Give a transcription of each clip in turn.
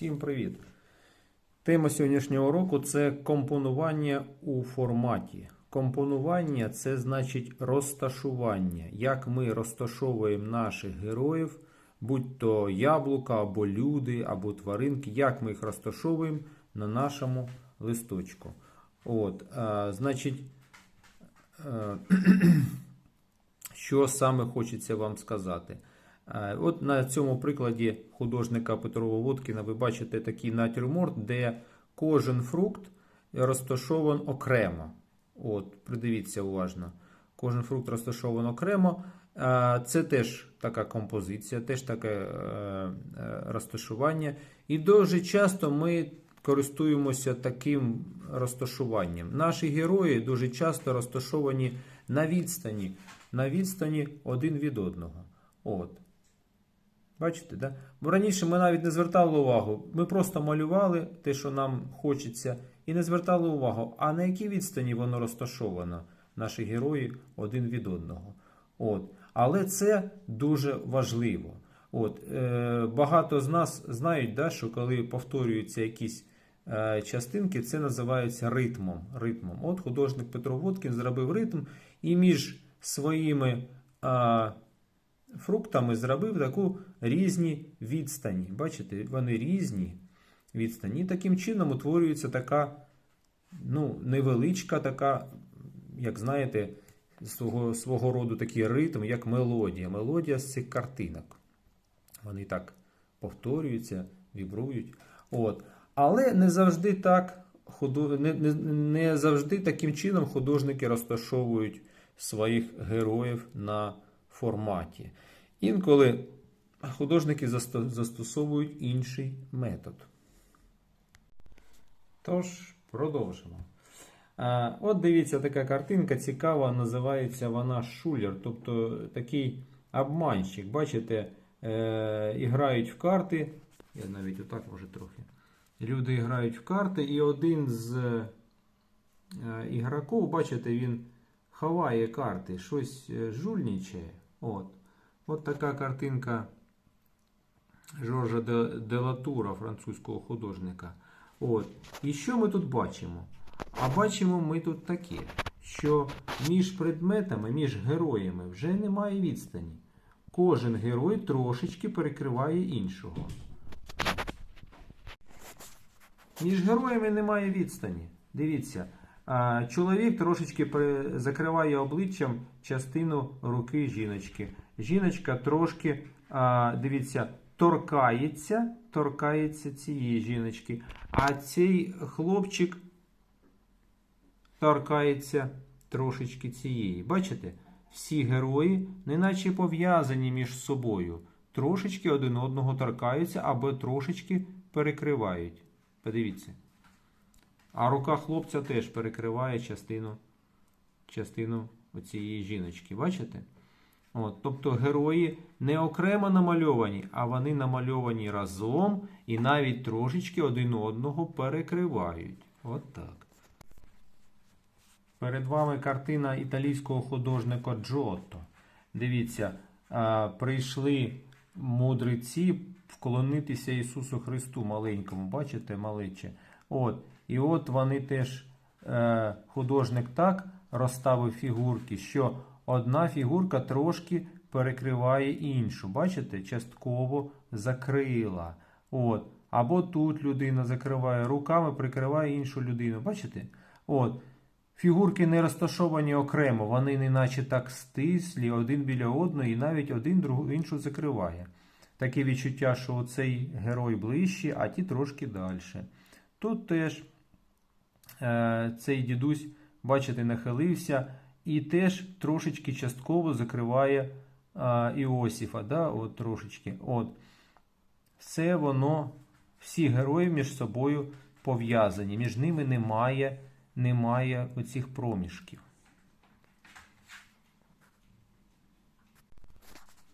Всім привіт! Тема сьогоднішнього уроку це компонування у форматі. Компонування це значить розташування. Як ми розташовуємо наших героїв, будь то яблука, або люди, або тваринки, як ми їх розташовуємо на нашому листочку. От, а, значить, е, що саме хочеться вам сказати. Е, От на цьому прикладі художника Петрова Водкіна ви бачите такий натюрморт, де кожен фрукт розташований окремо. От, придивіться уважно. Кожен фрукт розташований окремо. Е, Це теж така композиція, теж таке е, розташування. І дуже часто ми користуємося таким розташуванням. Наші герої дуже часто розташовані на відстані, на відстані один від одного. От. Бачите, да? Бо раніше ми навіть не звертали увагу. Ми просто малювали те, що нам хочеться, і не звертали увагу, а на якій відстані воно розташовано, наші герої один від одного. От. Але це дуже важливо. От. Е, багато з нас знають, да, що коли повторюються якісь е, частинки, це називається ритмом. ритмом. От художник Петро Водкін зробив ритм і між своїми. Е, фруктами зробив таку різні відстані. Бачите, вони різні відстані. І таким чином утворюється така ну, невеличка, така, як знаєте, свого, свого роду такий ритм, як мелодія. Мелодія з цих картинок. Вони так повторюються, вібрують. От. Але не завжди так. Не, не, не завжди таким чином художники розташовують своїх героїв на форматі. Інколи художники застосовують інший метод. Тож, продовжимо. От дивіться, така картинка цікава, називається вона шулер, тобто такий обманщик. Бачите, е, і грають в карти. Я навіть отак може трохи. Люди грають в карти, і один з е, ігроків, бачите, він ховає карти, щось е, жульничає. От. От така картинка Жоржа де, де Латура, французького художника. От. І що ми тут бачимо? А бачимо ми тут таке, що між предметами, між героями вже немає відстані. Кожен герой трошечки перекриває іншого. Між героями немає відстані. Дивіться, чоловік трошечки закриває обличчям частину руки жіночки. Жіночка трошки, дивіться, торкається, торкається цієї жіночки. А цей хлопчик торкається трошечки цієї. Бачите? Всі герої неначе пов'язані між собою. Трошечки один одного торкаються або трошечки перекривають. Подивіться. А рука хлопця теж перекриває частину, частину оцієї жіночки. Бачите? От, тобто герої не окремо намальовані, а вони намальовані разом і навіть трошечки один одного перекривають. От так. Перед вами картина італійського художника Джотто. Дивіться, прийшли мудреці вклонитися Ісусу Христу маленькому. Бачите, малече? От. І от вони теж, е, художник так розставив фігурки, що одна фігурка трошки перекриває іншу. Бачите, частково закрила. От. Або тут людина закриває руками, прикриває іншу людину. Бачите? От. Фігурки не розташовані окремо, вони неначе так стислі один біля одного і навіть один другу іншу закриває. Таке відчуття, що оцей герой ближче, а ті трошки далі. Тут теж цей дідусь, бачите, нахилився і теж трошечки частково закриває Іосіфа. Да? От, трошечки. От. Все воно, всі герої між собою пов'язані. Між ними немає, немає оцих проміжків.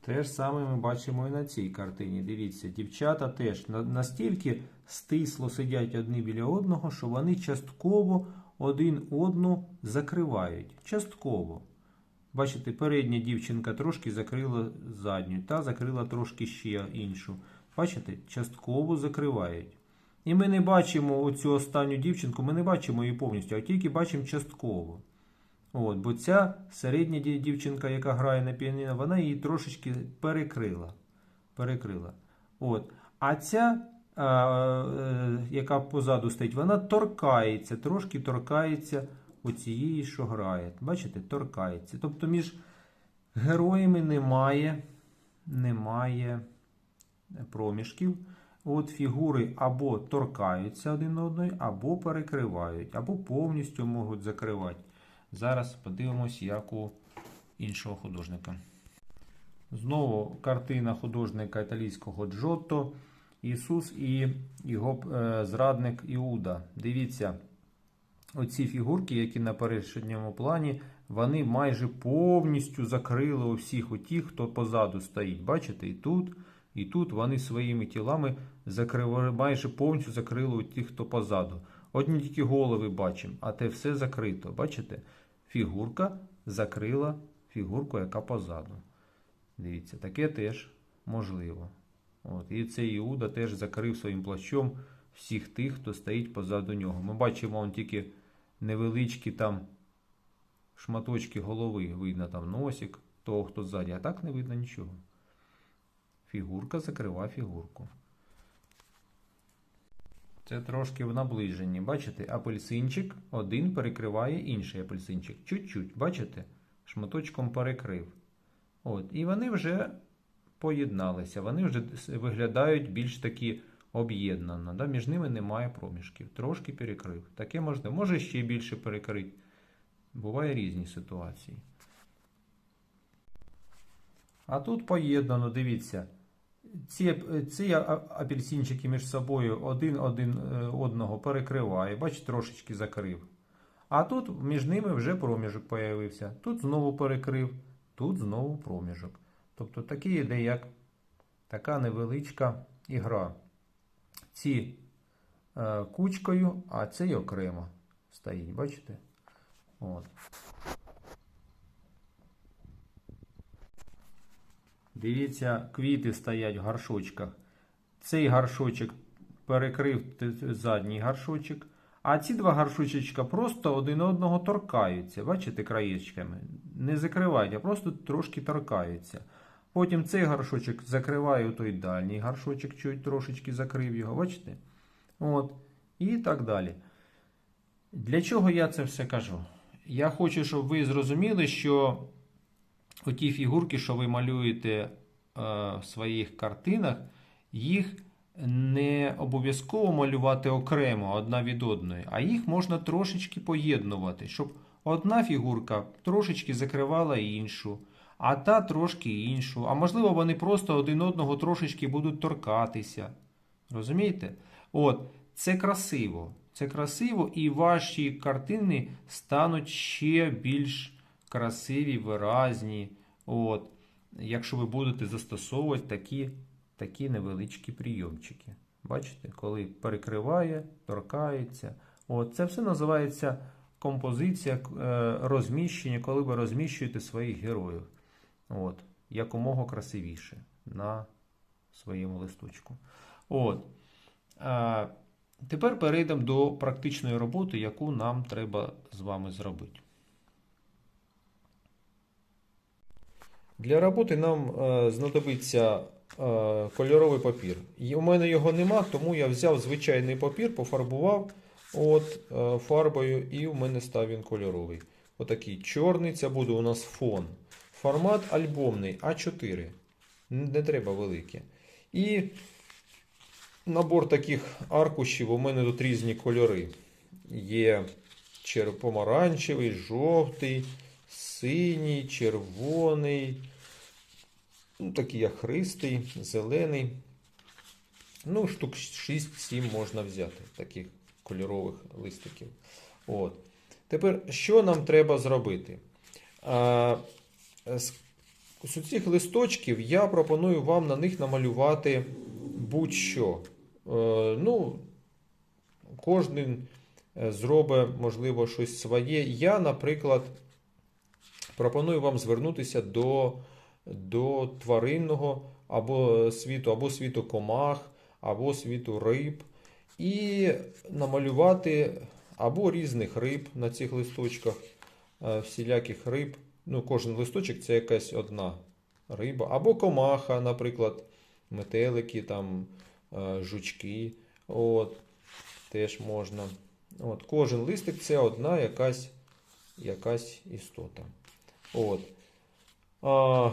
Те ж саме ми бачимо і на цій картині. Дивіться, дівчата теж настільки стисло сидять одні біля одного, що вони частково один одну закривають. Частково. Бачите, передня дівчинка трошки закрила задню, та закрила трошки ще іншу. Бачите, частково закривають. І ми не бачимо оцю останню дівчинку, ми не бачимо її повністю, а тільки бачимо частково. От, бо ця середня дівчинка, яка грає на піаніно, вона її трошечки перекрила. перекрила. От. А ця, а, е, яка позаду стоїть, вона торкається, трошки торкається оцієї, що грає. Бачите, торкається. Тобто між героями немає, немає проміжків. От фігури або торкаються один одної, або перекривають, або повністю можуть закривати. Зараз подивимось, як у іншого художника. Знову картина художника італійського Джотто Ісус і його е, зрадник Іуда. Дивіться, оці фігурки, які на передньому плані, вони майже повністю закрили у всіх тих, хто позаду стоїть. Бачите, і тут, і тут вони своїми тілами закрили, майже повністю закрили у хто позаду. Одні тільки голови бачимо, а те все закрито. Бачите? Фігурка закрила фігурку, яка позаду. Дивіться, таке теж можливо. От. І цей Іуда теж закрив своїм плащом всіх тих, хто стоїть позаду нього. Ми бачимо он тільки невеличкі там шматочки голови. Видно там носик того, хто ззаді, а так не видно нічого. Фігурка закрива фігурку. Це трошки в наближенні. Бачите, апельсинчик один перекриває інший апельсинчик. Чуть-чуть, бачите? Шматочком перекрив. От, і вони вже поєдналися, вони вже виглядають більш такі об'єднано. Да? Між ними немає проміжків. Трошки перекрив. Таке можна, може ще більше перекрити. Буває різні ситуації. А тут поєднано, дивіться. Ці, ці апельсинчики між собою один один е, одного перекриває, бачите, трошечки закрив. А тут між ними вже проміжок появився. Тут знову перекрив, тут знову проміжок. Тобто такий іде як така невеличка ігра. Ці е, кучкою, а цей окремо стоїть. Бачите? От. Дивіться, квіти стоять в горшочках. Цей горшочок перекрив задній горшочок, а ці два горшочечка просто один одного торкаються. Бачите, краєчками. Не закривають, а просто трошки торкаються. Потім цей горшочок закриває той дальній горшочок, чуть трошечки закрив його, бачите? От. І так далі. Для чого я це все кажу? Я хочу, щоб ви зрозуміли, що оті фігурки, що ви малюєте е, в своїх картинах, їх не обов'язково малювати окремо одна від одної, а їх можна трошечки поєднувати, щоб одна фігурка трошечки закривала іншу, а та трошки іншу. А можливо, вони просто один одного трошечки будуть торкатися. Розумієте? От, це красиво. Це красиво, і ваші картини стануть ще більш красиві, виразні. От, якщо ви будете застосовувати такі, такі невеличкі прийомчики. Бачите, коли перекриває, торкається. От, це все називається композиція, е, розміщення, коли ви розміщуєте своїх героїв. От, якомога красивіше на своєму листочку. От. Тепер перейдемо до практичної роботи, яку нам треба з вами зробити. Для роботи нам е, знадобиться е, кольоровий папір. І у мене його нема, тому я взяв звичайний папір, пофарбував от, е, фарбою, і у мене став він кольоровий. Отакий чорний, це буде у нас фон. Формат альбомний А4. Не треба великий. І набор таких аркушів у мене тут різні кольори. Є помаранчевий, жовтий, синій, червоний, ну, такий яхристий, зелений. Ну, штук 6-7 можна взяти таких кольорових листиків. От. Тепер, що нам треба зробити? А, з, цих листочків я пропоную вам на них намалювати будь-що. Е, ну, кожен е, зробить, можливо, щось своє. Я, наприклад, пропоную вам звернутися до, до тваринного або світу, або світу комах, або світу риб. І намалювати або різних риб на цих листочках, е, всіляких риб. Ну, кожен листочок це якась одна риба. Або комаха, наприклад, метелики, там, е, жучки. От, теж можна. От, кожен листик це одна якась, якась істота. От. А,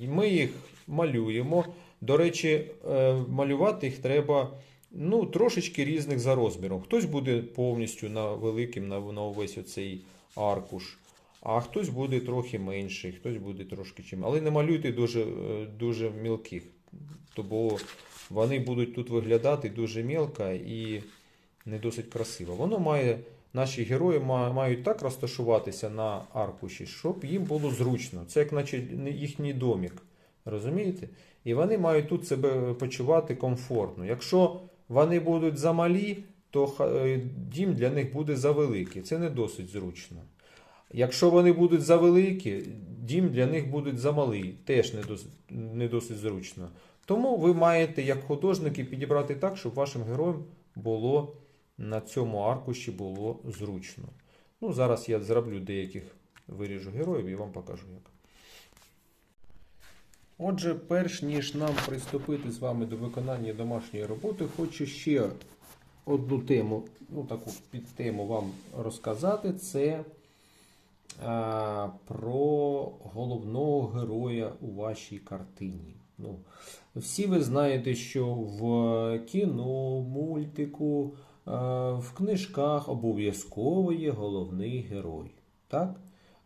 ми їх малюємо. До речі, е, малювати їх треба ну, трошечки різних за розміром. Хтось буде повністю на великим, на, на увесь оцей аркуш, а хтось буде трохи менший, хтось буде трошки чим. Але не малюйте дуже, е, дуже мілких, бо вони будуть тут виглядати дуже мілко і не досить красиво. Воно має, наші герої мають так розташуватися на аркуші, щоб їм було зручно. Це як наче їхній домік. Розумієте? І вони мають тут себе почувати комфортно. Якщо вони будуть замалі, то е, дім для них буде завеликий. Це не досить зручно. Якщо вони будуть завеликі, дім для них буде замалий, теж не досить, не досить зручно. Тому ви маєте, як художники, підібрати так, щоб вашим героям було на цьому аркуші було зручно. Ну, зараз я зроблю деяких виріжу героїв і вам покажу як. Отже, перш ніж нам приступити з вами до виконання домашньої роботи, хочу ще одну тему, ну таку підтему вам розказати. Це а, про головного героя у вашій картині. Ну, всі ви знаєте, що в кіно, мультику, в книжках обов'язково є головний герой. Так?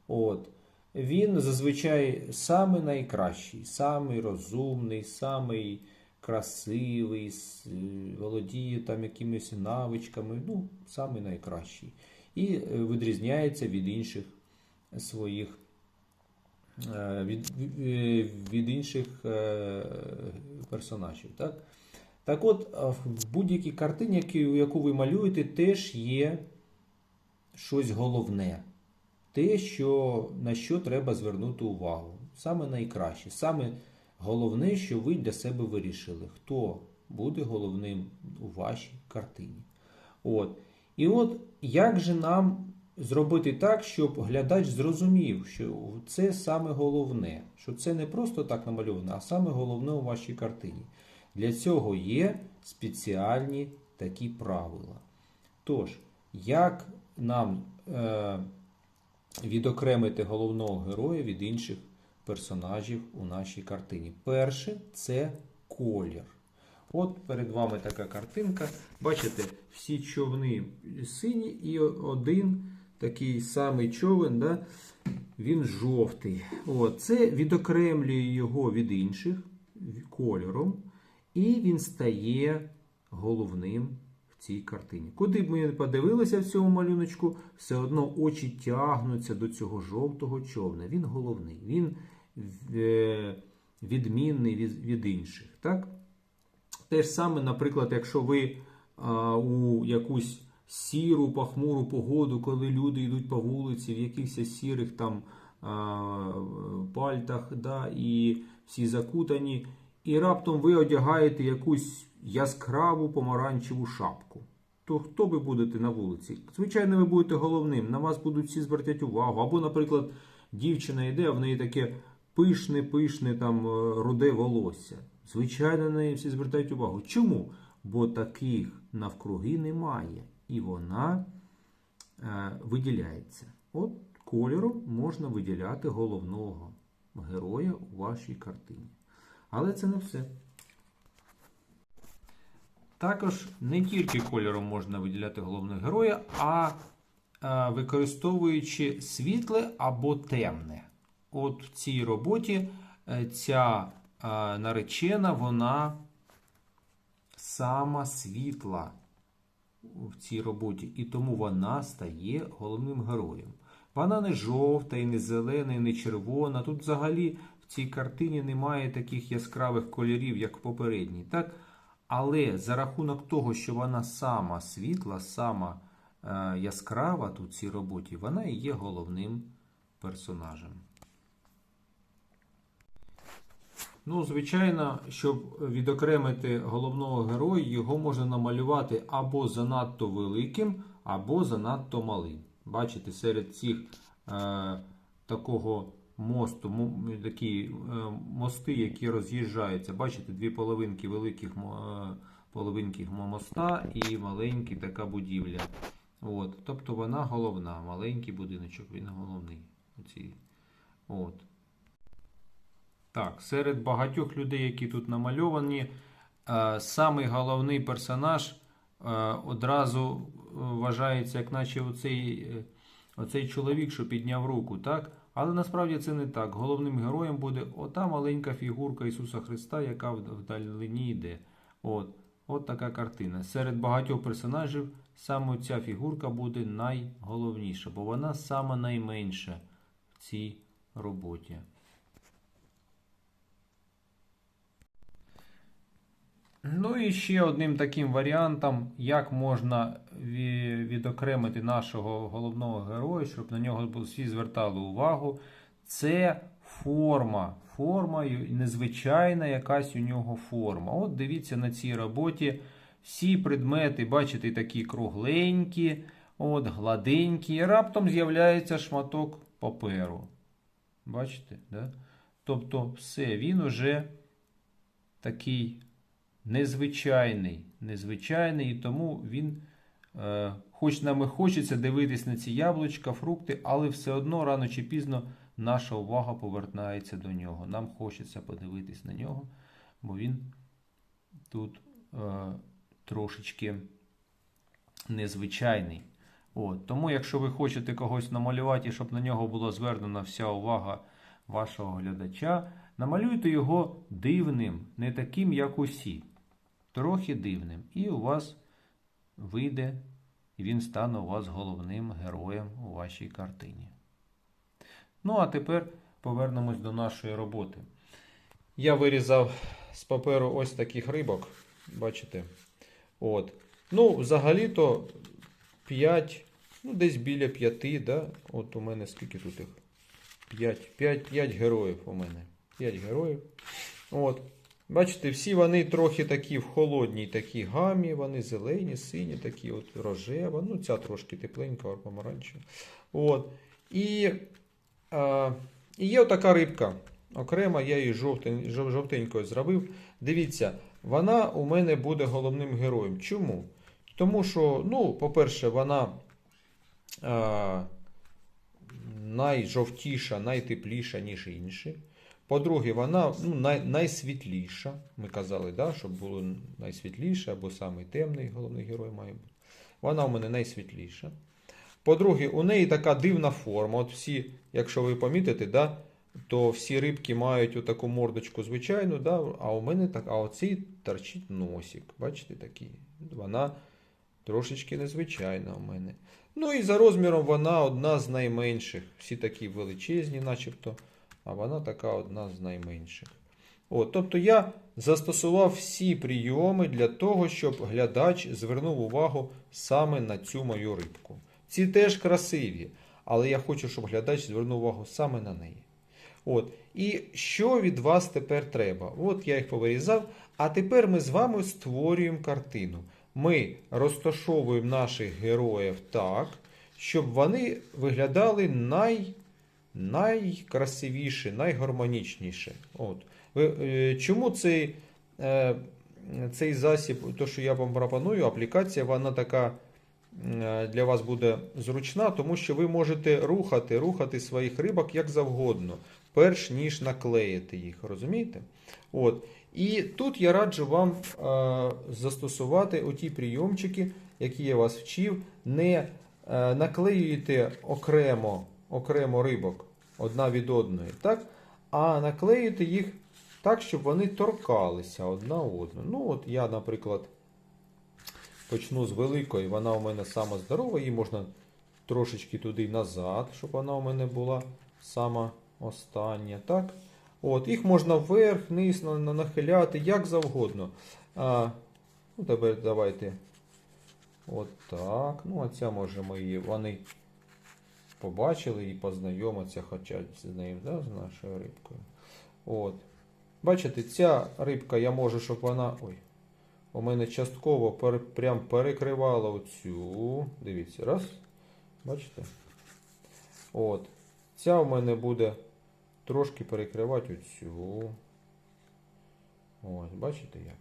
От. Він зазвичай самий найкращий, самий розумний, самий красивий, е, володіє там якимись навичками, ну, самий найкращий. І е, відрізняється від інших своїх е, від, е, від інших е, персонажів. Так? Так от, в будь-якій картині, яку- ви малюєте, теж є щось головне те, що, на що треба звернути увагу. Саме найкраще, саме головне, що ви для себе вирішили, хто буде головним у вашій картині. От. І от як же нам зробити так, щоб глядач зрозумів, що це саме головне, що це не просто так намальовано, а саме головне у вашій картині. Для цього є спеціальні такі правила. Тож, як нам е, відокремити головного героя від інших персонажів у нашій картині. Перше це колір. От перед вами така картинка. Бачите, всі човни сині, і один такий самий човен, да, він жовтий. От, це відокремлює його від інших кольором, і він стає головним в цій картині. Куди б ми не подивилися в цьому малюночку, все одно очі тягнуться до цього жовтого човна. Він головний, він е, відмінний від, інших. Так? Те ж саме, наприклад, якщо ви у якусь сіру, похмуру погоду, коли люди йдуть по вулиці в якихось сірих там пальтах, да, і всі закутані, і раптом ви одягаєте якусь яскраву помаранчеву шапку. То хто ви будете на вулиці? Звичайно, ви будете головним, на вас будуть всі звертати увагу. Або, наприклад, дівчина йде, а в неї таке пишне, пишне там е, руде волосся. Звичайно, на неї всі звертають увагу. Чому? Бо таких навкруги немає, і вона е, виділяється. От кольором можна виділяти головного героя у вашій картині. Але це не все. Також не тільки кольором можна виділяти головного героя, а е, використовуючи світле або темне. От в цій роботі е, ця е, наречена, вона сама світла в цій роботі, і тому вона стає головним героєм. Вона не жовта, і не зелена, і не червона. Тут взагалі цій картині немає таких яскравих кольорів, як в попередній. Так? Але за рахунок того, що вона сама світла, сама е, яскрава тут в цій роботі, вона і є головним персонажем. Ну, звичайно, щоб відокремити головного героя, його можна намалювати або занадто великим, або занадто малим. Бачите, серед цих е, такого мосту, такі е, мости, які роз'їжджаються. Бачите, дві половинки великих е, половинки моста і маленька така будівля. От, тобто вона головна, маленький будиночок, він головний. Оці. От. Так, серед багатьох людей, які тут намальовані, е, самий головний персонаж одразу вважається, як наче оцей, оцей чоловік, що підняв руку, так? Але насправді це не так. Головним героєм буде ота маленька фігурка Ісуса Христа, яка вдалині йде. От. От така картина. Серед багатьох персонажів саме ця фігурка буде найголовніша, бо вона сама найменша в цій роботі. Ну і ще одним таким варіантом, як можна відокремити нашого головного героя, щоб на нього всі звертали увагу, це форма. Форма незвичайна якась у нього форма. От дивіться на цій роботі. Всі предмети, бачите, такі кругленькі, от, гладенькі, і раптом з'являється шматок паперу. Бачите? Да? Тобто, все, він уже такий незвичайний, незвичайний, і тому він, е, хоч нам і хочеться дивитись на ці яблучка, фрукти, але все одно рано чи пізно наша увага повертається до нього. Нам хочеться подивитись на нього, бо він тут е, трошечки незвичайний. От. Тому, якщо ви хочете когось намалювати, щоб на нього була звернена вся увага вашого глядача, намалюйте його дивним, не таким, як усі. Трохи дивним. І у вас вийде, він стане у вас головним героєм у вашій картині. Ну, а тепер повернемось до нашої роботи. Я вирізав з паперу ось таких рибок. Бачите? От. Ну, взагалі-то 5, ну, десь біля 5, да? От у мене скільки тут їх? 5, 5, 5 героїв у мене. 5 героїв. От. Бачите, всі вони трохи такі в холодній такій гамі, вони зелені, сині, такі от рожева. Ну, ця трошки тепленька, помаранчева. От. І, а, і є отака рибка. Окремо, я її жовтень, жовтенькою зробив. Дивіться, вона у мене буде головним героєм. Чому? Тому що, ну, по-перше, вона а, найжовтіша, найтепліша, ніж інші. По-друге, вона ну, най, найсвітліша. Ми казали, да, щоб було найсвітліше або самий темний головний герой має бути. Вона у мене найсвітліша. По-друге, у неї така дивна форма. От всі, якщо ви помітите, да, то всі рибки мають отаку мордочку звичайну, да, а у мене так, а оцій торчить носик. Бачите такий? Вона трошечки незвичайна у мене. Ну і за розміром вона одна з найменших. Всі такі величезні, начебто, а вона така одна з найменших. От, тобто я застосував всі прийоми для того, щоб глядач звернув увагу саме на цю мою рибку. Ці теж красиві, але я хочу, щоб глядач звернув увагу саме на неї. От. І що від вас тепер треба? От я їх повирізав, а тепер ми з вами створюємо картину. Ми розташовуємо наших героїв так, щоб вони виглядали най, найкрасивіше, найгармонічніше. От. Е, чому цей, е, цей засіб, то, що я вам пропоную, аплікація, вона така для вас буде зручна, тому що ви можете рухати, рухати своїх рибок як завгодно, перш ніж наклеїти їх. Розумієте? От. І тут я раджу вам е, застосувати оті прийомчики, які я вас вчив. Не наклеюєте окремо, окремо рибок одна від одної, так? а наклеюєте їх так, щоб вони торкалися одна одну. Ну, от я, наприклад, почну з великої, вона у мене сама здорова, її можна трошечки туди назад, щоб вона у мене була сама остання. Так? От, їх можна вверх, вниз на- на- нахиляти, як завгодно. А, ну, тепер давайте. От так. Ну, а ця може ми. Вони побачили і познайомиться хоча з нею, да, з нашою рибкою. От. Бачите, ця рибка, я можу, щоб вона. Ой. У мене частково пере, прям перекривала оцю. Дивіться, раз. Бачите? От. Ця у мене буде трошки перекривати оцю. Ось, бачите як?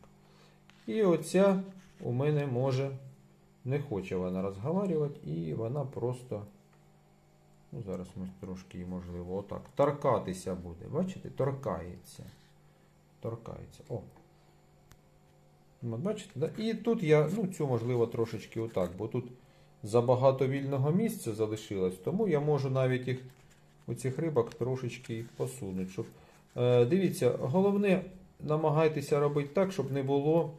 І оця у мене може не хоче вона розговорювати, і вона просто. Ну, зараз ми трошки можливо, отак. Торкатися буде. Бачите? Торкається. Торкається. О. От, бачите? Да? І тут я, ну, цю можливо трошечки отак, бо тут забагато вільного місця залишилось, тому я можу навіть їх, оцих рибок трошечки їх посунути. Щоб, е, дивіться, головне, намагайтеся робити так, щоб не було,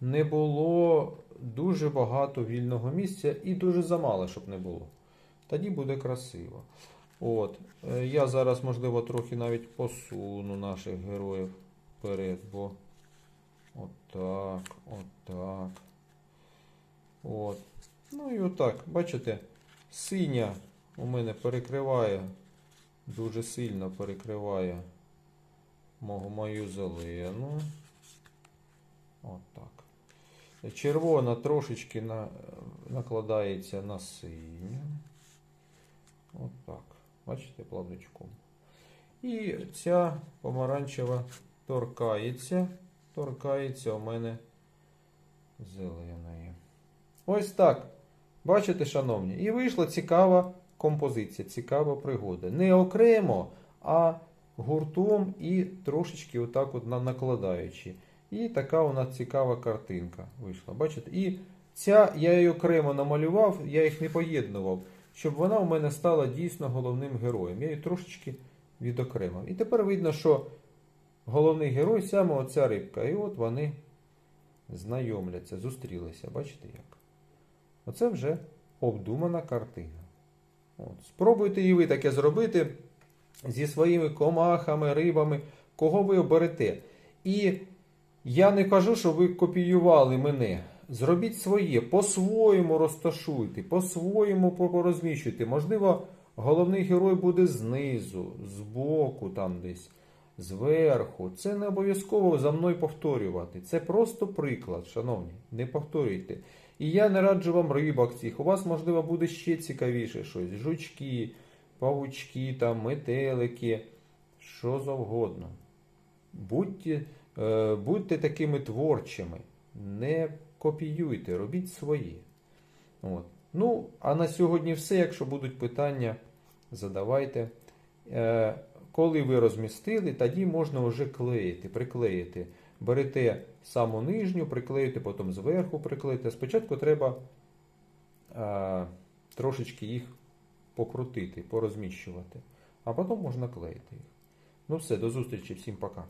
не було дуже багато вільного місця і дуже замало, щоб не було. Тоді буде красиво. От, е, я зараз, можливо, трохи навіть посуну наших героїв вперед, бо отак, отак. От. Ну і отак, бачите, синя у мене перекриває, дуже сильно перекриває мою зелену. Отак. Червона трошечки на, накладається на синю. Отак. Бачите, плавничком. І ця помаранчева торкається, торкається у мене зеленої. Ось так. Бачите, шановні, і вийшла цікава композиція, цікава пригода. Не окремо, а гуртом і трошечки отак от накладаючи. І така у нас цікава картинка вийшла. Бачите? І ця я її окремо намалював, я їх не поєднував, щоб вона у мене стала дійсно головним героєм. Я її трошечки відокремив. І тепер видно, що головний герой саме оця рибка. І от вони знайомляться, зустрілися. Бачите як? Оце вже обдумана картина. От. Спробуйте і ви таке зробити зі своїми комахами, рибами, кого ви оберете. І я не кажу, що ви копіювали мене. Зробіть своє, по-своєму розташуйте, по-своєму порозміщуйте. Можливо, головний герой буде знизу, збоку, там десь, зверху. Це не обов'язково за мною повторювати. Це просто приклад, шановні. Не повторюйте. І я не раджу вам рибок цих. У вас, можливо, буде ще цікавіше щось. Жучки, павучки, там, метелики, що завгодно. Будьте, е, будьте такими творчими. Не копіюйте, робіть своє. От. Ну, а на сьогодні все. Якщо будуть питання, задавайте. Е, коли ви розмістили, тоді можна вже клеїти, приклеїти. Берете саму нижню, приклеїте, потім зверху приклеїте. Спочатку треба е, трошечки їх покрутити, порозміщувати, а потім можна клеїти їх. Ну все, до зустрічі, всім пока.